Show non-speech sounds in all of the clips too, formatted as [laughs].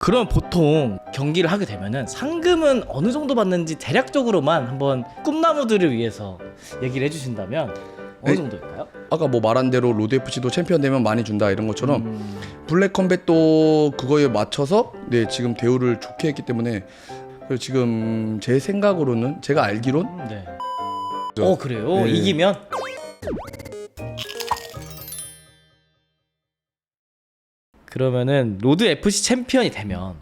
그럼 보통 경기를 하게 되면은 상금은 어느 정도 받는지 대략적으로만 한번 꿈나무들을 위해서 얘기를 해주신다면 어느 네. 정도일까요? 아까 뭐 말한 대로 로드 FC도 챔피언 되면 많이 준다 이런 것처럼 음, 블랙 컴뱃도 그거에 맞춰서 네 지금 대우를 좋게 했기 때문에 지금 제 생각으로는 제가 알기론 네. 어 그래요? 네. 이기면 그러면은 로드 FC 챔피언이 되면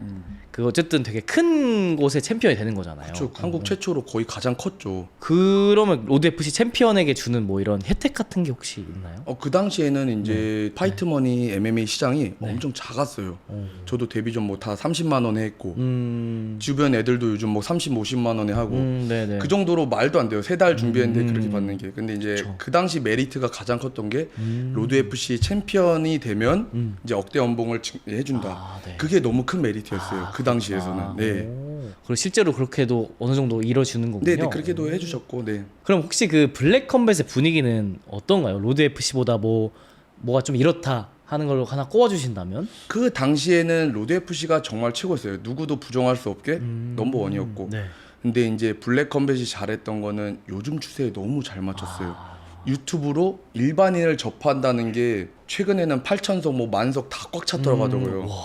그 어쨌든 되게 큰 곳의 챔피언이 되는 거잖아요. 저 한국 최초로 거의 가장 컸죠. 그러면 로드 FC 챔피언에게 주는 뭐 이런 혜택 같은 게 혹시 있나요? 어, 그 당시에는 이제 파이트머니 MMA 시장이 네. 엄청 작았어요. 어. 저도 데뷔 전 뭐 다 30만 원에 했고 음, 주변 애들도 요즘 뭐 30, 50만 원에 하고 음, 네네. 그 정도로 말도 안 돼요. 세 달 준비했는데 음. 그렇게 받는 게. 근데 이제 그쵸. 그 당시 메리트가 가장 컸던 게 음. 로드 FC 챔피언이 되면 음. 이제 억대 연봉을 지- 해준다. 아, 네. 그게 너무 큰 메리트였어요. 아, 그 당시에서는. 그렇구나. 네. 오. 그리고 실제로 그렇게도 어느 정도 이뤄주는 거군요. 네, 네 그렇게도 해주셨고, 네. 그럼 혹시 그 블랙 컴뱃의 분위기는 어떤가요? 로드 FC보다 뭐 뭐가 좀 이렇다 하는 걸로 하나 꼽아주신다면? 그 당시에는 로드 FC가 정말 최고였어요. 누구도 부정할 수 없게 음. 넘버 원이었고. 네. 근데 이제 블랙 컴뱃이 잘했던 거는 요즘 추세에 너무 잘 맞췄어요. 아, 유튜브로 일반인을 접한다는 게 최근에는 8천석 뭐 만석 다 꽉 찼더라고 하더라고요. 음, 와.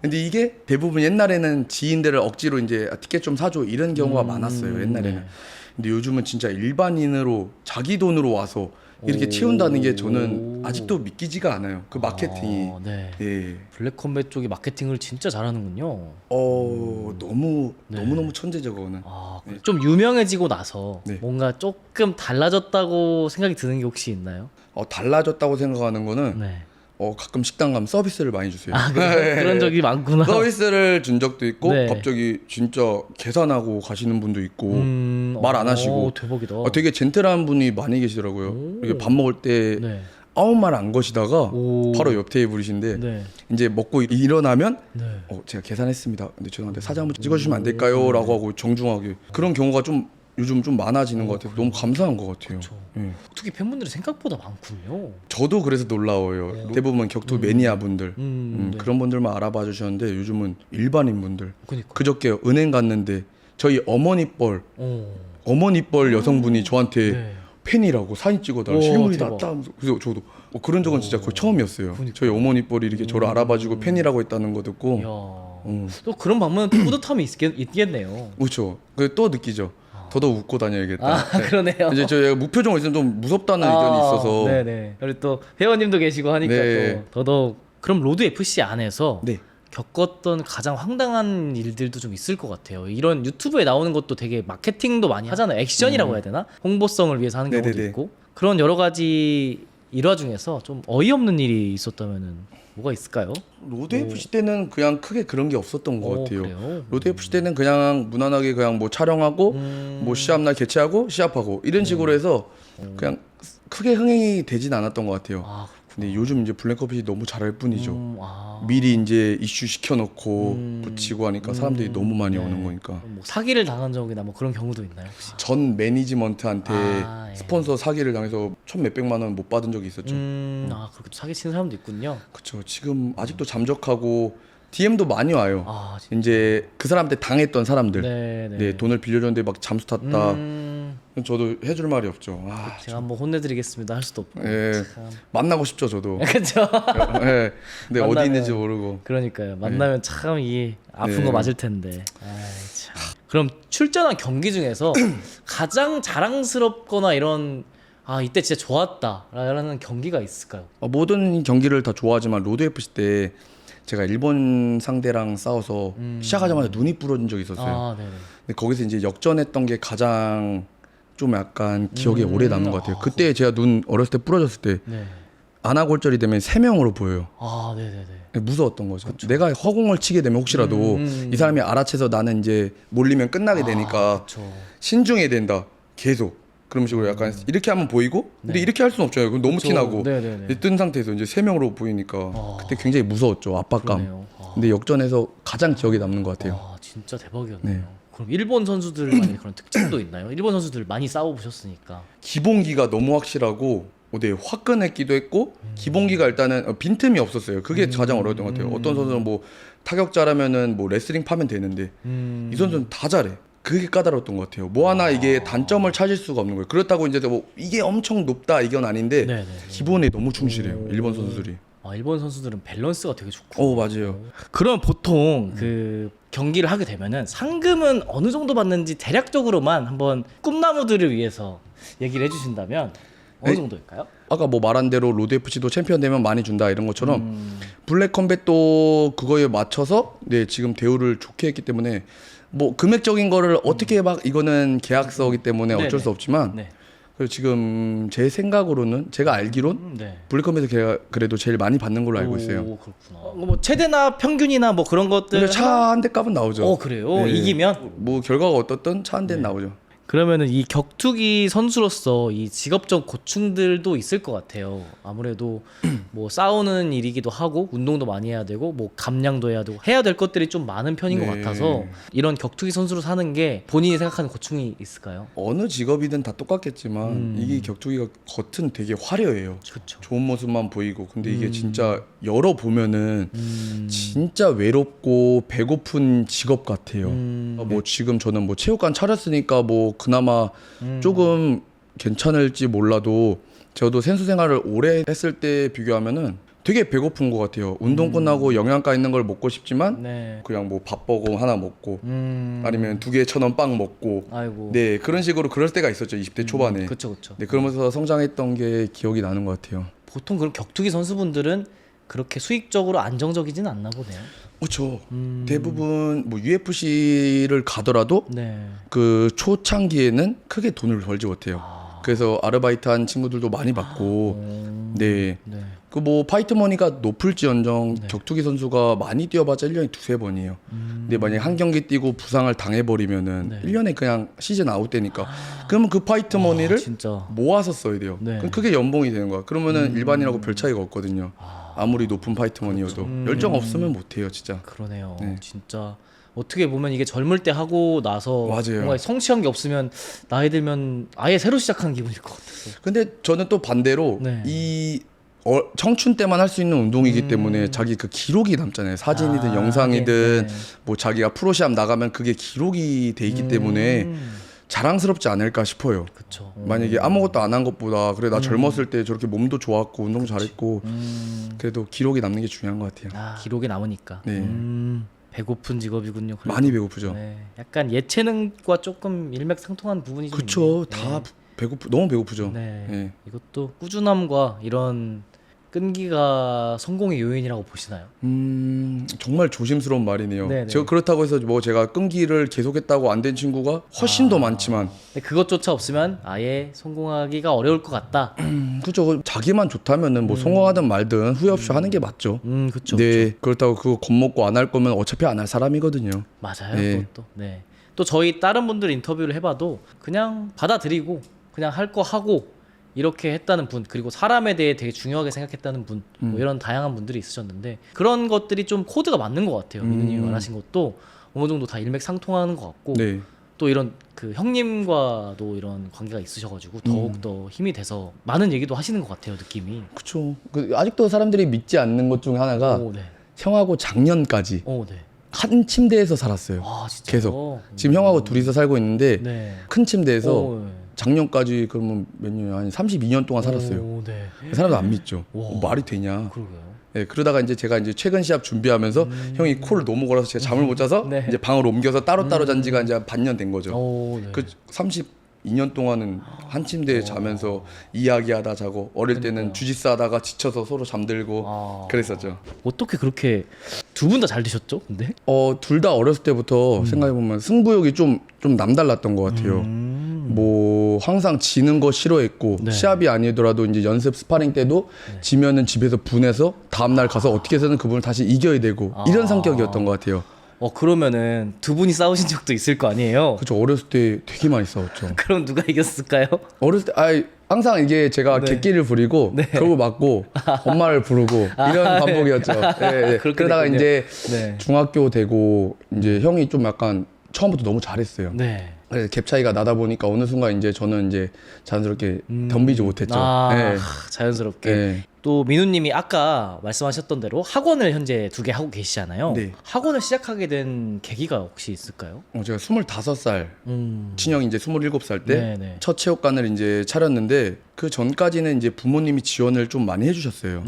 근데 이게 대부분 옛날에는 지인들을 억지로 이제 아, 티켓 좀 사줘 이런 경우가 음, 많았어요. 옛날에는. 네. 근데 요즘은 진짜 일반인으로 자기 돈으로 와서 이렇게 오. 채운다는 게 저는 아직도 믿기지가 않아요. 그 마케팅이. 아, 네. 예. 블랙 컴뱃 쪽이 마케팅을 진짜 잘하는군요. 어 너무 네. 너무 너무 천재죠 그거는. 아, 네. 좀 유명해지고 나서 네. 뭔가 조금 달라졌다고 생각이 드는 게 혹시 있나요? 어 달라졌다고 생각하는 거는 네. 어 가끔 식당 가면 서비스를 많이 주세요. 아, 그래요? [laughs] 그런 적이 많구나. 서비스를 준 적도 있고 네. 갑자기 진짜 계산하고 가시는 분도 있고 음, 말안 어, 하시고. 대박이다. 어, 되게 젠틀한 분이 많이 계시더라고요. 오. 이렇게 밥 먹을 때 네. 아무 말 안 거시다가 오. 바로 옆 테이블이신데 네. 이제 먹고 일어나면 네. 어, 제가 계산했습니다. 근데 죄송한데 사진 한번 찍어주시면 안 될까요? 라고 하고 정중하게 그런 경우가 좀 요즘 좀 많아지는 것 같아요. 너무 감사한 것 같아요. 그쵸. 예. 특히 팬분들이 생각보다 많군요. 저도 그래서 놀라워요. 대부분 격투 매니아 분들 음, 음, 네. 그런 분들만 알아봐 주셨는데 요즘은 일반인 분들 그니까. 그저께 은행 갔는데 저희 어머니 뻘 어. 어머니 뻘 여성분이 저한테 네. 팬이라고 사진 찍어달라 오, 실물이 대박. 낫다 하면서 그래서 저도 어, 그런 적은 진짜 거의 처음이었어요 그러니까. 저희 어머니 뻘이 이렇게 저를 알아봐주고 팬이라고 했다는 거 듣고 이야. 음, 또 그런 방면은 또 뿌듯함이 있겠, 있겠네요. 그렇죠 그또 느끼죠 더더욱 웃고 다녀야겠다 아, [laughs] 네. 그러네요. 이제 저 무표정을 있으면 좀 무섭다는 의견이 있어서 네네. 그리고 또 회원님도 계시고 하니까 네. 또 더더욱 그럼 로드 FC 안에서 네. 겪었던 가장 황당한 일들도 좀 있을 것 같아요. 이런 유튜브에 나오는 것도 되게 마케팅도 많이 하잖아요. 액션이라고 해야 되나? 홍보성을 위해서 하는 경우도 음. 네네네. 있고 그런 여러 가지 일화 중에서 좀 어이없는 일이 있었다면은 뭐가 있을까요? 로드 FC 때는 그냥 크게 그런 게 없었던 것 오, 같아요 그래요? 로드 FC 때는 그냥 무난하게 그냥 뭐 촬영하고 음. 뭐 시합 날 개최하고 시합하고 이런 식으로 해서 그냥 크게 흥행이 되진 않았던 것 같아요 아, 근데 요즘 이제 블랙커피 너무 잘할 뿐이죠 음, 아. 미리 이제 이슈 시켜놓고 음. 붙이고 하니까 사람들이 너무 많이 네. 오는 거니까 뭐 사기를 당한 적이나 뭐 그런 경우도 있나요 혹시? 전 매니지먼트한테 아, 예. 스폰서 사기를 당해서 천 몇백만 원 못 받은 적이 있었죠. 음, 아 그렇게 사기 치는 사람도 있군요. 그쵸 지금 아직도 잠적하고 DM도 많이 와요. 아, 진짜. 이제 그 사람한테 당했던 사람들, 네, 네, 네. 돈을 빌려줬는데 막 잠수 탔다. 음, 저도 해줄 말이 없죠. 아, 제가 한번 혼내드리겠습니다 할 수도 없고. 예, 참. 만나고 싶죠 저도. [laughs] 그렇죠. 예, 근데 어디 만나면- 있는지 모르고. 그러니까요. 만나면 참 이 아픈 네. 거 맞을 텐데. 아이, 참. 그럼 출전한 경기 중에서 [clears throat] 가장 자랑스럽거나 이런 아 이때 진짜 좋았다라는 경기가 있을까요? 어, 모든 경기를 다 좋아하지만 로드 FC 때 제가 일본 상대랑 싸워서 음. 시작하자마자 눈이 부러진 적이 있었어요. 아, 네네. 근데 거기서 이제 역전했던 게 가장 좀 약간 기억에 음. 오래 남는 것 같아요. 그때 제가 눈 어렸을 때 부러졌을 때 네. 안아골절이 되면 세 명으로 보여요. 아, 네네네. 무서웠던 거죠. 내가 허공을 치게 되면 혹시라도 음. 이 사람이 알아채서 나는 이제 몰리면 끝나게 되니까 그렇죠. 신중해야 된다. 계속 그런 식으로 약간 이렇게 하면 보이고 근데 음. 네. 이렇게 할 수는 없잖아요. 그럼 너무 그쵸. 티나고. 뜬 상태에서 이제 세 명으로 보이니까 아. 그때 굉장히 무서웠죠. 압박감. 아. 근데 역전에서 가장 기억에 남는 것 같아요. 와 진짜 대박이었네요. 네. 그럼 일본 선수들만의 그런 특징도 [clears throat] 있나요? 일본 선수들 많이 싸워 보셨으니까. 기본기가 너무 확실하고 어, 네, 화끈했기도 했고 기본기가 일단은 어, 빈틈이 없었어요. 그게 가장 어려웠던 것 같아요. 어떤 선수는 뭐 타격자라면은 뭐 레슬링 파면 되는데 음. 이 선수는 다 잘해. 그게 까다로웠던 것 같아요. 뭐 하나 이게 단점을 찾을 수가 없는 거예요. 그렇다고 이제 뭐 이게 엄청 높다 이건 아닌데 네네. 기본에 너무 충실해요. 일본 선수들이. 아, 일본 선수들은 밸런스가 되게 좋고. 어 맞아요. 그럼 보통 그 경기를 하게 되면은 상금은 어느 정도 받는지 대략적으로만 한번 꿈나무들을 위해서 얘기를 해주신다면 어느 에? 정도일까요? 아까 뭐 말한 대로 로드 FC도 챔피언 되면 많이 준다 이런 것처럼 음, 블랙 컴뱃도 그거에 맞춰서 네 지금 대우를 좋게 했기 때문에 뭐 금액적인 거를 어떻게 막 이거는 계약서기 때문에 네네. 어쩔 수 없지만 네. 그리고 지금 제 생각으로는 제가 알기론 음, 네. 블랙 컴뱃을 걔가 그래도 제일 많이 받는 걸로 알고 있어요. 오, 그렇구나. 어, 뭐 최대나 평균이나 뭐 그런 것들. 근데 차 한 대 값은 나오죠. 어 그래요. 네. 이기면 뭐 결과가 어떻든 차한 네. 대는 나오죠. 그러면은 이 격투기 선수로서 이 직업적 고충들도 있을 것 같아요. 아무래도 [clears throat] 뭐 싸우는 일이기도 하고 운동도 많이 해야 되고 뭐 감량도 해야 되고 해야 될 것들이 좀 많은 편인 것 네. 같아서 이런 격투기 선수로 사는 게 본인이 생각하는 고충이 있을까요? 어느 직업이든 다 똑같겠지만 음. 이게 격투기가 겉은 되게 화려해요. 그렇죠. 좋은 모습만 보이고 근데 이게 음. 진짜 열어 보면은 음. 진짜 외롭고 배고픈 직업 같아요. 음. 어, 뭐 지금 저는 뭐 체육관 차렸으니까 뭐 그나마 음. 조금 괜찮을지 몰라도 저도 선수 생활을 오래 했을 때 비교하면은 되게 배고픈 것 같아요. 운동 끝나고 영양가 있는 걸 먹고 싶지만 음. 네. 그냥 뭐 밥버거 하나 먹고 음. 아니면 두 개 천 원 빵 먹고 아이고. 네 그런 식으로 그럴 때가 있었죠 20대 초반에. 그렇죠, 그렇죠. 네 그러면서 성장했던 게 기억이 나는 것 같아요. 보통 그런 격투기 선수분들은 그렇게 수익적으로 안정적이진 않나 보네요. 그렇죠. 음. 대부분 뭐 UFC를 가더라도 네. 그 초창기에는 크게 돈을 벌지 못해요. 아. 그래서 아르바이트 한 친구들도 많이 받고 음. 네. 네. 그 뭐 파이트 머니가 높을지언정 네. 격투기 선수가 많이 뛰어봤자 1년에 두세 번이에요. 음. 근데 만약에 한 경기 뛰고 부상을 당해 버리면은 네. 1년에 그냥 시즌 아웃 되니까 그러면 그 파이트 머니를 아. 모아서 써야 돼요. 네. 그럼 그게 연봉이 되는 거야. 그러면은 음. 일반인하고 별 차이가 없거든요. 아, 아무리 높은 파이트 머니여도 음. 열정 없으면 못해요, 진짜. 그러네요. 네. 진짜 어떻게 보면 이게 젊을 때 하고 나서 맞아요. 뭔가 성취한 게 없으면 나이 들면 아예 새로 시작하는 기분일 것 같아서. 근데 저는 또 반대로 네. 이 어, 청춘 때만 할 수 있는 운동이기 음. 때문에 자기 그 기록이 남잖아요. 사진이든 아, 영상이든 네. 뭐 자기가 프로시합 나가면 그게 기록이 돼 있기 때문에 음. 자랑스럽지 않을까 싶어요. 그쵸. 만약에 아무것도 안 한 것보다 그래 나 음. 젊었을 때 저렇게 몸도 좋았고 운동 잘했고 음. 그래도 기록이 남는 게 중요한 것 같아요. 아, 기록이 남으니까. 네. 음. 배고픈 직업이군요. 그래도. 많이 배고프죠. 네. 약간 예체능과 조금 일맥상통한 부분이 좀 그쵸. 있네요. 다 배고프 너무 배고프죠. 네. 네. 이것도 꾸준함과 이런 끈기가 성공의 요인이라고 보시나요? 음 정말 조심스러운 말이네요. 네네. 제가 그렇다고 해서 뭐 제가 끈기를 계속했다고 안 된 친구가 훨씬 아. 더 많지만 근데 그것조차 없으면 아예 성공하기가 어려울 것 같다. [clears throat] 음, 그죠. 자기만 좋다면은 뭐 성공하든 말든 후회 없이 하는 게 맞죠. 음, 그렇죠. 네, 그렇다고 그거 겁먹고 안 할 거면 어차피 안 할 사람이거든요. 맞아요. 네. 그것도. 네. 또 저희 다른 분들 인터뷰를 해봐도 그냥 받아들이고 그냥 할 거 하고 이렇게 했다는 분 그리고 사람에 대해 되게 중요하게 생각했다는 분뭐 음. 이런 다양한 분들이 있으셨는데 그런 것들이 좀 코드가 맞는 것 같아요. 음. 민우님이 말하신 것도 어느 정도 다 일맥상통하는 것 같고 네. 또 이런 그 형님과도 이런 관계가 있으셔가지고 더욱 음. 더 힘이 돼서 많은 얘기도 하시는 것 같아요 느낌이. 그쵸. 그 아직도 사람들이 믿지 않는 것 중에 하나가 오 네. 형하고 작년까지 오 네. 한 침대에서 살았어요. 와 진짜. 계속. 지금 형하고 둘이서 살고 있는데 네. 큰 침대에서 오, 네. 작년까지 그러면 몇 년, 한 32년 동안 살았어요. 오, 네. 사람도 안 믿죠. 와. 어, 말이 되냐. 그러게요. 네, 그러다가 이제 제가 이제 최근 시합 준비하면서 형이 코를 너무 걸어서 제가 잠을 못 자서 음. 네. 이제 방으로 옮겨서 따로따로 잔 지가 이제 반년 된 거죠. 오, 네. 그 32년 동안은 한 침대에 자면서 이야기하다 자고 어릴 때는. 주짓수 하다가 지쳐서 서로 잠들고 아. 그랬었죠. 어떻게 그렇게 두 분 다 잘 되셨죠? 근데? 어, 둘 다 어렸을 때부터 생각해 보면 승부욕이 좀 좀 남달랐던 것 같아요. 음. 뭐 항상 지는 거 싫어했고 네. 시합이 아니더라도 이제 연습 스파링 때도 지면은 집에서 분해서 다음 날 가서 어떻게 해서는 그분을 다시 이겨야 되고 아. 이런 성격이었던 것 같아요. 어 그러면은 두 분이 싸우신 적도 있을 거 아니에요? 그렇죠. 어렸을 때 되게 많이 싸웠죠. [laughs] 그럼 누가 이겼을까요? 어렸을 때 아이 항상 이게 제가 네. 객기를 부리고 그러고 맞고 엄마를 부르고 [laughs] 이런 반복이었죠. [laughs] 예, 예. 그렇게 그러다가 됐군요. 이제 네. 중학교 되고 이제 형이 좀 약간 처음부터 너무 잘했어요. 네. 그래서 갭 차이가 나다 보니까 어느 순간 이제 저는 이제 자연스럽게 음. 덤비지 못했죠. 아, 네. 하, 자연스럽게. 네. 또 민우님이 아까 말씀하셨던 대로 학원을 현재 두 개 하고 계시잖아요. 네. 학원을 시작하게 된 계기가 혹시 있을까요? 어, 제가 25살, 음. 친형이 이제 27살 때. 첫 체육관을 이제 차렸는데 그 전까지는 이제 부모님이 지원을 좀 많이 해주셨어요.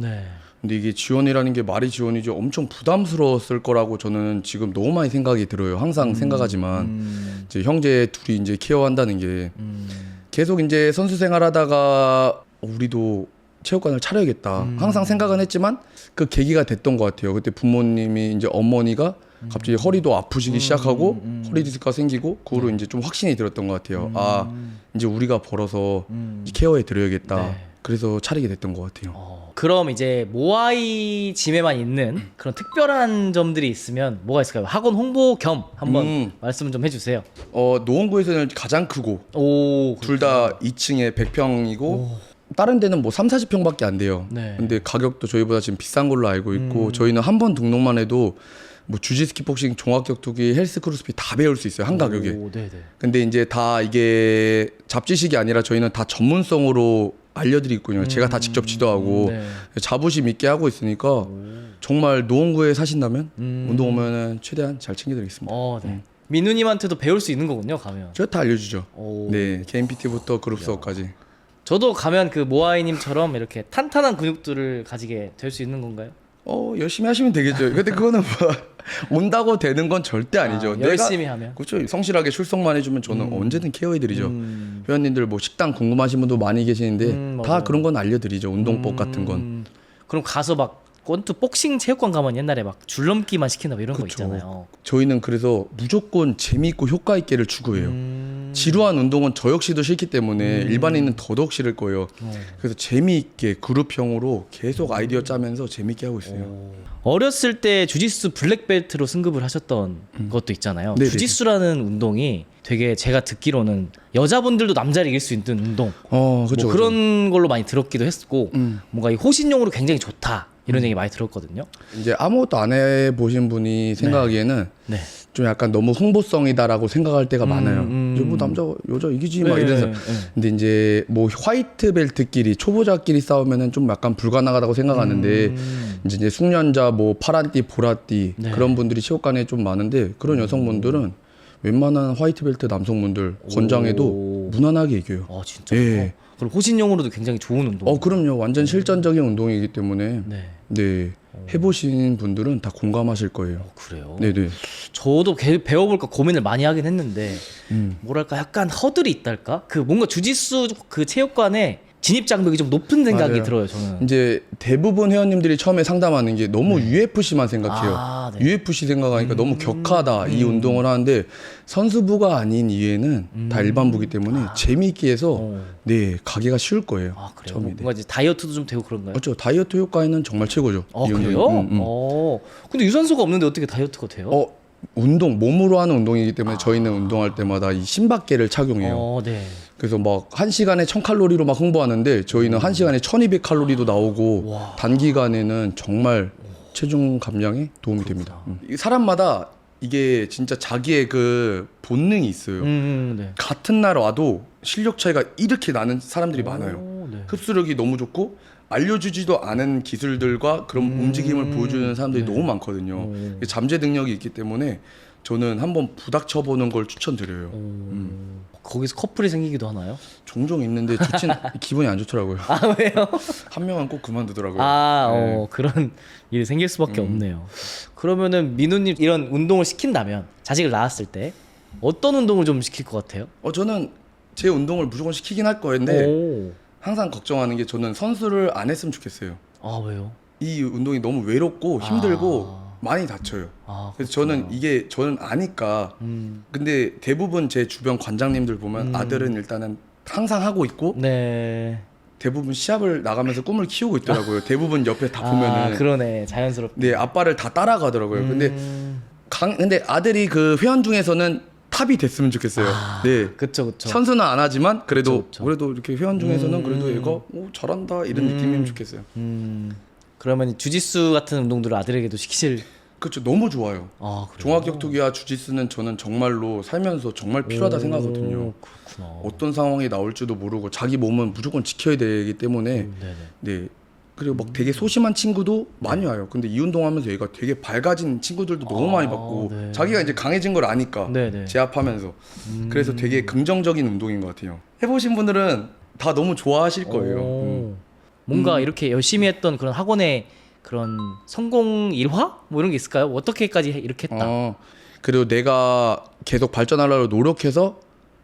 네. 근데 이게 지원이라는 게 말이 지원이죠. 엄청 부담스러웠을 거라고 저는 지금 너무 많이 생각이 들어요. 항상 생각하지만 음. 이제 형제 둘이 이제 케어한다는 게 음. 계속 이제 선수 생활하다가 우리도 체육관을 차려야겠다. 음. 항상 생각은 했지만 그 계기가 됐던 것 같아요. 그때 부모님이 이제 어머니가 갑자기 허리도 아프시기 시작하고 음. 허리 디스크가 생기고 그 후로 이제 좀 확신이 들었던 것 같아요. 아 이제 우리가 벌어서 음. 케어해 드려야겠다. 네. 그래서 차리게 됐던 것 같아요. 어, 그럼 이제 모아이 짐에만 있는 그런 특별한 점들이 있으면 뭐가 있을까요? 학원 홍보 겸 한번 음. 말씀 좀 해주세요. 어 노원구에서는 가장 크고 오, 둘 다 2층에 100평이고 다른 데는 뭐 3, 40평밖에 안 돼요. 네. 근데 가격도 저희보다 지금 비싼 걸로 알고 있고 음. 저희는 한 번 등록만 해도 뭐 주짓수 킥복싱 종합 격투기 헬스 크로스핏 다 배울 수 있어요 한 가격에 오, 네네. 근데 이제 다 이게 잡지식이 아니라 저희는 다 전문성으로 알려드리거든요 제가 다 직접 지도하고 네. 자부심 있게 하고 있으니까 정말 노원구에 사신다면 음. 운동 오면은 최대한 잘 챙겨드리겠습니다 어, 네. 민우님한테도 배울 수 있는 거군요, 가면. 제가 다 알려주죠 오. 네 개인 PT부터 그룹 수업까지 저도 가면 그 모아이님처럼 이렇게 탄탄한 근육들을 가지게 될 수 있는 건가요? 어 열심히 하시면 되겠죠 근데 그거는 뭐 [laughs] 온다고 되는 건 절대 아니죠 아, 열심히 하면. 그렇죠 성실하게 출석만 해주면 저는 언제든 케어해드리죠 음. 회원님들 뭐 식당 궁금하신 분도 많이 계시는데 음, 다. 그런 건 알려드리죠 운동법 같은 건 음, 그럼 가서 막 권투 복싱 체육관 가면 옛날에 막 줄넘기만 시킨다 뭐 이런 거 그쵸. 있잖아요. 저희는 그래서 무조건 재미있고 효과 있게를 추구해요 음. 지루한 운동은 저 역시도 싫기 때문에 일반인은 더더욱 싫을 거예요 어. 그래서 재미있게 그룹형으로 계속 아이디어 짜면서 재미있게 하고 있어요 오. 어렸을 때 주짓수 블랙벨트로 승급을 하셨던 것도 있잖아요. 음. 네네. 주짓수라는 운동이 되게 제가 듣기로는 여자분들도 남자를 이길 수 있는 운동 어 그렇죠 뭐 그런 걸로 많이 들었기도 했고 음. 뭔가 이 호신용으로 굉장히 좋다 이런 얘기 많이 들었거든요. 이제 아무것도 안 해보신 분이 생각하기에는 네. 좀 약간 너무 홍보성이다라고 생각할 때가 음, 많아요. 음. 이제 뭐 남자 여자 이기지 막 네, 이래서. 네. 근데 이제 뭐 화이트 벨트끼리 초보자끼리 싸우면은 좀 약간 불가능하다고 생각하는데 음. 이제, 이제 숙련자 뭐 파란띠 보라띠 네. 그런 분들이 체육관에 좀 많은데 그런 여성분들은 웬만한 화이트 벨트 남성분들 권장해도 오. 무난하게 이겨요. 아 진짜. 예. 그럼 호신용으로도 굉장히 좋은 운동. 어 그럼요. 완전 실전적인 운동이기 때문에 네. 네 해보신 분들은 다 공감하실 거예요. 어, 그래요. 네네. 저도 개- 배워볼까 고민을 많이 하긴 했는데 음. 뭐랄까 약간 허들이 있달까? 그 뭔가 주짓수 그 체육관에 진입 장벽이 좀 높은 생각이 맞아요. 들어요. 저는. 이제 대부분 회원님들이 처음에 상담하는 게 너무 UFC만 생각해요. 아, 네. UFC 생각하니까 너무 격하다 이 운동을 하는데 선수부가 아닌 이외는 다 일반부기 때문에 재미있게 해서 어. 네 가기가 쉬울 거예요. 아 그래요. 처음에. 네. 뭔가 이제 다이어트도 좀 되고 그런가요? 그렇죠. 다이어트 효과에는 정말 최고죠. 어이 운동이. 그래요? 음, 음. 어. 근데 유산소가 없는데 어떻게 다이어트가 돼요? 어 운동 몸으로 하는 운동이기 때문에 저희는 운동할 때마다 이 신박계를 착용해요. 어, 네. 그래서 막 한 시간에 1000칼로리로 막 홍보하는데 저희는 한 시간에 1200칼로리도 나오고 와. 단기간에는 정말 체중 감량에 도움이 됩니다. 음. 이 사람마다 이게 진짜 자기의 그 본능이 있어요. 음, 음, 네. 같은 날 와도 실력 차이가 이렇게 나는 사람들이 많아요. 오, 네. 흡수력이 너무 좋고 알려주지도 않은 기술들과 그런 음. 움직임을 보여주는 사람들이 네. 너무 많거든요. 오. 잠재 능력이 있기 때문에 저는 한번 부닥쳐보는 걸 추천드려요. 오. 음. 거기서 커플이 생기기도 하나요? 종종 있는데 좋진 [laughs] 기분이 안 좋더라고요. 아 왜요? [laughs] 한 명은 꼭 그만두더라고요. 아, 네. 어, 그런 [laughs] 일이 생길 수밖에 음. 없네요. 그러면은 민우님 이런 운동을 시킨다면 자식을 낳았을 때 어떤 운동을 좀 시킬 것 같아요? 어 저는 제 운동을 무조건 시키긴 할 거인데 오. 항상 걱정하는 게 저는 선수를 안 했으면 좋겠어요. 아 왜요? 이 운동이 너무 외롭고 힘들고 아. 많이 다쳐요. 아, 그래서 그렇구나. 저는 이게 저는 아니까 음. 근데 대부분 제 주변 관장님들 보면 음. 아들은 일단은 항상 하고 있고 네. 대부분 시합을 나가면서 꿈을 키우고 있더라고요. [laughs] 대부분 옆에 다 아, 보면은 그러네. 자연스럽게. 네 아빠를 다 따라가더라고요. 근데 음. 강 근데 아들이 그 회원 중에서는 탑이 됐으면 좋겠어요. 아, 네. 그쵸 그쵸. 선수는 안 하지만 그래도 그쵸, 그쵸. 그래도 이렇게 회원 중에서는 음. 그래도 얘가 오 잘한다 이런 음. 느낌이면 좋겠어요. 음. 그러면 주짓수 같은 운동들을 아들에게도 시키실 그렇죠. 너무 좋아요. 아, 그래요? 종합격투기와 주짓수는 저는 정말로 살면서 정말 필요하다 오, 생각하거든요. 그렇구나. 어떤 상황이 나올지도 모르고 자기 몸은 무조건 지켜야 되기 때문에 음, 네네. 네. 그리고 막 되게 소심한 친구도 많이 와요. 근데 이 운동하면서 얘가 되게 밝아진 친구들도 너무 아, 많이 봤고 네. 자기가 이제 강해진 걸 아니까 네 네. 제압하면서 음. 그래서 되게 긍정적인 운동인 것 같아요. 해보신 분들은 다 너무 좋아하실 거예요. 오. 음. 뭔가 음. 이렇게 열심히 했던 그런 학원의 그런 성공 일화 뭐 이런 게 있을까요? 어떻게까지 해- 이렇게 했다. 어, 그리고 내가 계속 발전하려고 노력해서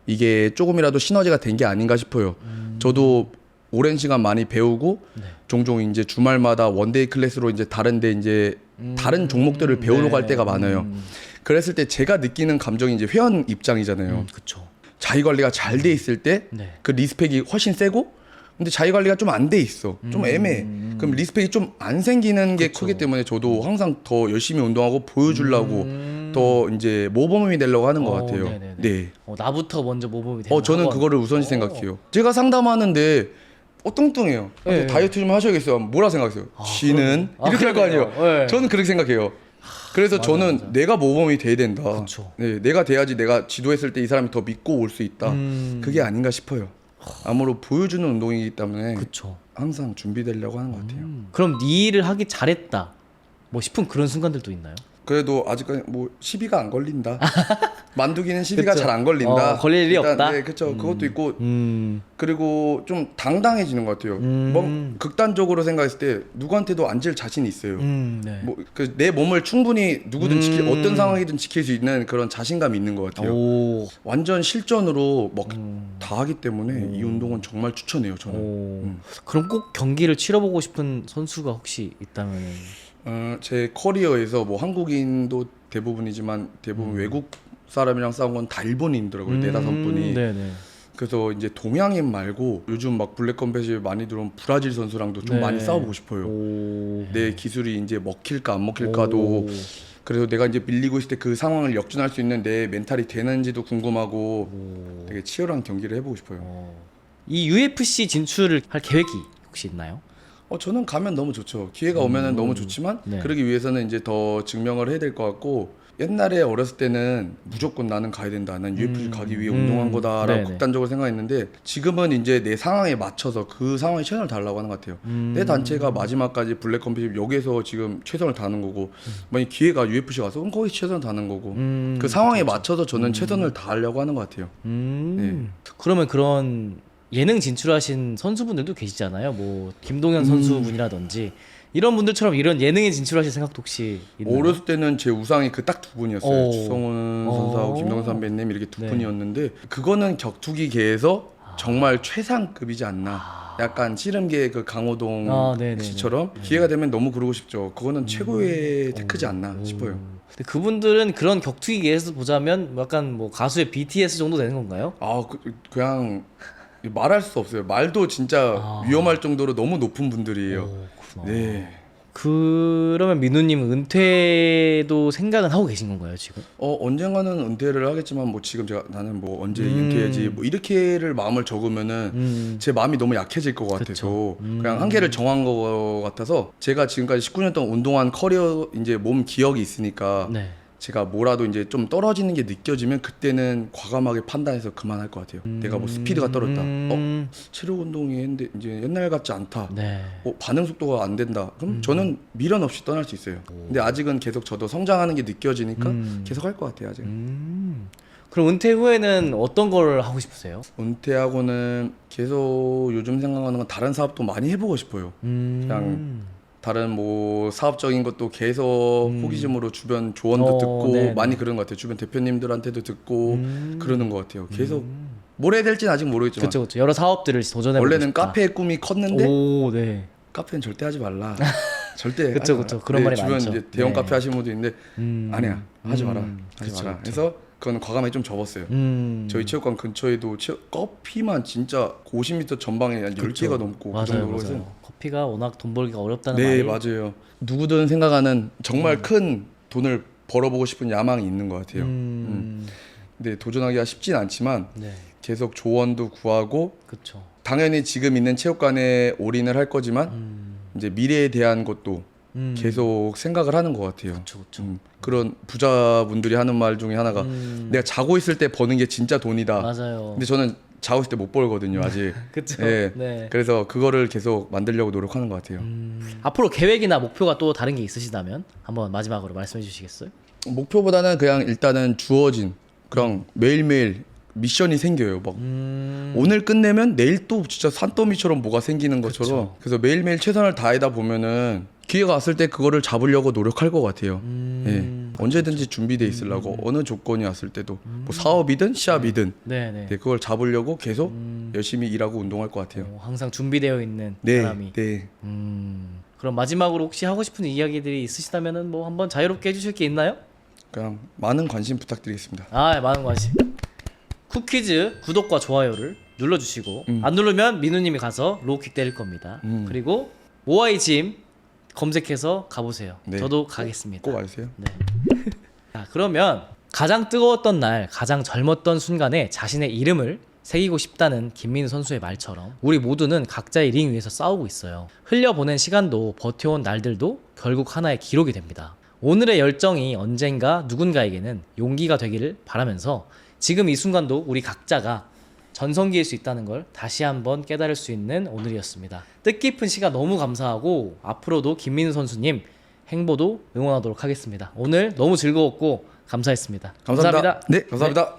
이게 조금이라도 시너지가 된 게 아닌가 싶어요. 저도 오랜 시간 많이 배우고 네. 종종 이제 주말마다 원데이 클래스로 이제 다른데 이제 다른 종목들을 배우러 네. 갈 때가 많아요. 음, 그랬을 때 제가 느끼는 감정이 이제 회원 입장이잖아요. 음, 그쵸. 자기 관리가 잘 돼 있을 때 네. 그 리스펙이 훨씬 세고 근데 자기 관리가 좀 안 돼 있어. 좀 애매해. 그럼 리스펙이 좀 안 생기는 게 음. 그쵸. 크기 때문에 저도 항상 더 열심히 운동하고 보여주려고 음. 더 이제 모범이 되려고 하는 것 어, 같아요. 네네네. 네. 어, 나부터 먼저 모범이 되는 어 저는. 그거를 우선시 어. 생각해요. 제가 상담하는데 어 뚱뚱해요. 네. 다이어트 좀 하셔야겠어요. 뭐라 생각하세요? 아, 쥐는 그럼요. 아, 이렇게 할 거 아니에요. 그러네요. 네. 저는 그렇게 생각해요. 그래서 맞아, 저는 맞아. 내가 모범이 돼야 된다. 그쵸. 네, 내가 돼야지 내가 지도했을 때 이 사람이 더 믿고 올 수 있다. 음. 그게 아닌가 싶어요. 아무로 보여주는 운동이기 때문에 그쵸. 항상 준비되려고 하는 것 같아요. 음. 그럼 네 일을 하기 잘했다. 뭐 싶은 그런 순간들도 있나요? 그래도 아직까지 뭐 시비가 안 걸린다. [laughs] 만두기는 시비가. 잘 안 걸린다. 어, 걸릴 일이 일단, 없다? 네, 그렇죠. 그것도 있고 음. 그리고 좀 당당해지는 것 같아요. 음. 뭐 극단적으로 생각했을 때 누구한테도 앉을 자신이 있어요. 음. 네. 뭐그 내 몸을 충분히 누구든 지킬 음. 어떤 상황이든 지킬 수 있는 그런 자신감이 있는 것 같아요. 오. 완전 실전으로 막 음. 다 하기 때문에 이 운동은 정말 추천해요. 저는. 오. 음. 그럼 꼭 경기를 치러보고 싶은 선수가 혹시 있다면 어, 제 커리어에서 뭐 한국인도 대부분이지만 대부분 음. 외국 사람이랑 싸운 건 다 일본인더라고요. 네다섯 분이. 네네. 그래서 이제 동양인 말고 요즘 막 블랙 컴뱃이 많이 들어온 브라질 선수랑도 좀 네. 많이 싸워보고 싶어요. 오. 내 기술이 이제 먹힐까 안 먹힐까도 오. 그래서 내가 이제 밀리고 있을 때 그 상황을 역전할 수 있는 내 멘탈이 되는지도 궁금하고 오. 되게 치열한 경기를 해보고 싶어요. 어. 이 UFC 진출을 할 계획이 혹시 있나요? 어 저는 가면 너무 좋죠. 기회가 오면은 너무 좋지만 네. 그러기 위해서는 이제 더 증명을 해야 될 것 같고 옛날에 어렸을 때는 무조건 나는 가야 된다. 난 UFC 음. 가기 위해 음. 운동한 거다라고 네네. 극단적으로 생각했는데 지금은 이제 내 상황에 맞춰서 그 상황에 최선을 다하려고 하는 것 같아요. 음. 내 단체가 마지막까지 블랙 컴피티 여기에서 지금 최선을 다하는 거고 만약 기회가 UFC 가서 그럼 거기 최선을 다하는 거고 음. 그 상황에 맞춰서 저는 최선을 다하려고 하는 것 같아요. 음. 그러면 그런 예능 진출하신 선수분들도 계시잖아요. 뭐 김동현 선수분이라든지 이런 분들처럼 이런 예능에 진출하실 생각도 혹시 있나요? 어렸을 때는 제 우상이 그 딱 두 분이었어요. 오. 주성훈 오. 선수하고 김동현 선배님 이렇게 두 네. 분이었는데 그거는 격투기계에서 정말 최상급이지 않나. 약간 씨름계 그 강호동 아, 네네네. 씨처럼 기회가 되면 너무 그러고 싶죠. 그거는 최고의 테크지 않나 오. 싶어요. 근데 그분들은 그런 격투기계에서 보자면 약간 뭐 가수의 BTS 정도 되는 건가요? 아 그, 그냥 말할 수 없어요. 말도 진짜 아. 위험할 정도로 너무 높은 분들이에요. 오. 네. 그러면 민우님 은퇴도 생각은 하고 계신 건가요 지금? 어 언젠가는 은퇴를 하겠지만 뭐 지금 제가 나는 뭐 언제 음. 은퇴해야지 뭐 이렇게를 마음을 적으면은 음. 제 마음이 너무 약해질 것 같아서. 음. 그냥 한계를 정한 것 같아서 제가 지금까지 19년 동안 운동한 커리어 이제 몸 기억이 있으니까 네. 제가 뭐라도 이제 좀 떨어지는 게 느껴지면 그때는 과감하게 판단해서 그만할 것 같아요. 내가 뭐 스피드가 떨어졌다. 어 음. 체력 운동이 했는데 이제 옛날 같지 않다. 네. 어, 반응 속도가 안 된다. 그럼 음. 저는 미련 없이 떠날 수 있어요. 근데 아직은 계속 저도 성장하는 게 느껴지니까 음. 계속 할 것 같아요. 아직. 음. 그럼 은퇴 후에는 어떤 걸 하고 싶으세요? 은퇴하고는 계속 요즘 생각하는 건 다른 사업도 많이 해보고 싶어요. 음. 그냥 다른 뭐 사업적인 것도 계속 음. 호기심으로 주변 조언도 어, 듣고 네네. 많이 그런 것 같아요. 주변 대표님들한테도 듣고 음. 그러는 것 같아요. 계속 뭘 해야 될지는 아직 모르겠지만 그렇죠, 그렇죠. 여러 사업들을 도전해 원래는. 카페의 꿈이 컸는데 오, 네. 카페는 절대 하지 말라. [laughs] 절대 그쵸, 하지 그쵸. 마라. 그런 네, 말이 주변 많죠. 이제 대형 네. 카페 하시는 분도 있는데 음. 아니야 하지 마라 음. 하지 그쵸, 마라. 그쵸. 그래서 그건 과감하게 좀 접었어요. 음. 저희 체육관 근처에도 체- 커피만 진짜 50m 전방에 한 그쵸. 10개가 넘고 맞아요, 그 정도로 맞아요. 해서 커피가 워낙 돈 벌기가 어렵다는 네 말이 맞아요. 누구든 생각하는 정말 큰 돈을 벌어보고 싶은 야망이 있는 것 같아요. 음. 근데 도전하기가 쉽진 않지만 네. 계속 조언도 구하고 그렇죠. 당연히 지금 있는 체육관에 올인을 할 거지만 음. 이제 미래에 대한 것도 음. 계속 생각을 하는 것 같아요. 그쵸, 그쵸. 음, 그런 부자분들이 하는 말 중에 하나가 음. 내가 자고 있을 때 버는 게 진짜 돈이다. 맞아요. 근데 저는 자고 있을 때 못 벌거든요 아직. [laughs] 그쵸. 예. 네. 그래서 그거를 계속 만들려고 노력하는 것 같아요. 음. 앞으로 계획이나 목표가 또 다른 게 있으시다면 한번 마지막으로 말씀해 주시겠어요? 목표보다는 그냥 일단은 주어진 그냥 매일매일 미션이 생겨요. 막 음. 오늘 끝내면 내일 또 진짜 산더미처럼 뭐가 생기는 것처럼 그쵸. 그래서 매일매일 최선을 다하다 보면은 기회가 왔을 때 그거를 잡으려고 노력할 것 같아요. 음. 예. 언제든지 준비돼 있으려고 어느 조건이 왔을 때도 뭐 사업이든 시합이든 네, 네. 네, 그걸 잡으려고 계속 음. 열심히 일하고 운동할 것 같아요. 어, 항상 준비되어 있는 네, 사람이. 네. 음. 그럼 마지막으로 혹시 하고 싶은 이야기들이 있으시다면은 뭐 한번 자유롭게 해주실 게 있나요? 그냥 많은 관심 부탁드리겠습니다. 아 많은 관심. 쿠키즈 구독과 좋아요를 눌러주시고 음. 안 누르면 민우님이 가서 로우킥 때릴 겁니다. 음. 그리고 모아이 짐 검색해서 가보세요. 네. 저도 가겠습니다. 꼭 와주세요. 네. [laughs] 자, 그러면 가장 뜨거웠던 날, 가장 젊었던 순간에 자신의 이름을 새기고 싶다는 김민우 선수의 말처럼 우리 모두는 각자의 링 위에서 싸우고 있어요. 흘려보낸 시간도 버텨온 날들도 결국 하나의 기록이 됩니다. 오늘의 열정이 언젠가 누군가에게는 용기가 되기를 바라면서 지금 이 순간도 우리 각자가 전성기일 수 있다는 걸 다시 한번 깨달을 수 있는 오늘이었습니다. 뜻깊은 시간 너무 감사하고 앞으로도 김민우 선수님 행보도 응원하도록 하겠습니다. 오늘 너무 즐거웠고 감사했습니다. 감사합니다. 네, 감사합니다.